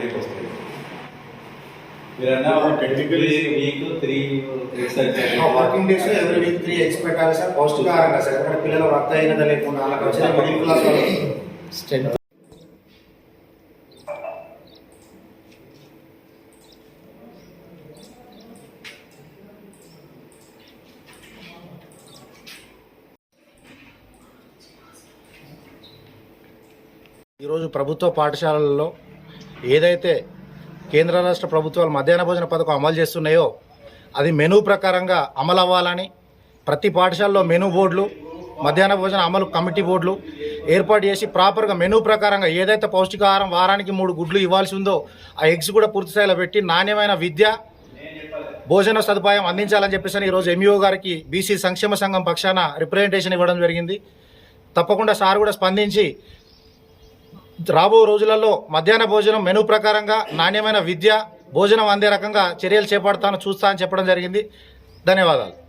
రేపు వస్తాయి మీరన్నా technically week three working days every week three sir పౌష్టికాహారంగా sir ఎందుకంటే పిల్లలు రక్తహీనత లేకుండా వాళ్ళకి వచ్చిన మిడిల్ క్లాస్ స్ట్రెంత్ ఈరోజు ప్రభుత్వ పాఠశాలల్లో ఏదైతే కేంద్ర రాష్ట్ర ప్రభుత్వాలు మధ్యాహ్న భోజన పథకం అమలు చేస్తున్నాయో అది మెనూ ప్రకారంగా అమలు అవ్వాలని ప్రతి పాఠశాలలో మెనూ బోర్డులు మధ్యాహ్న భోజన అమలు కమిటీ బోర్డులు ఏర్పాటు చేసి ప్రాపర్గా మెనూ ప్రకారంగా ఏదైతే పౌష్టికాహారం వారానికి మూడు గుడ్లు ఇవ్వాల్సి ఉందో ఆ ఎగ్స్ కూడా పూర్తి స్థాయిలో పెట్టి నాణ్యమైన విద్య భోజన సదుపాయం అందించాలని చెప్పేసి ఈరోజు ఎంఈఓ గారికి బీసీ సంక్షేమ సంఘం పక్షాన రిప్రజెంటేషన్ ఇవ్వడం జరిగింది. తప్పకుండా సార్ కూడా స్పందించి రాబో రోజులలో మధ్యాహ్న భోజనం మెనూ ప్రకారంగా నాణ్యమైన విద్య భోజనం అందే రకంగా చర్యలు చేపడతాను చూస్తా అని చెప్పడం జరిగింది. ధన్యవాదాలు.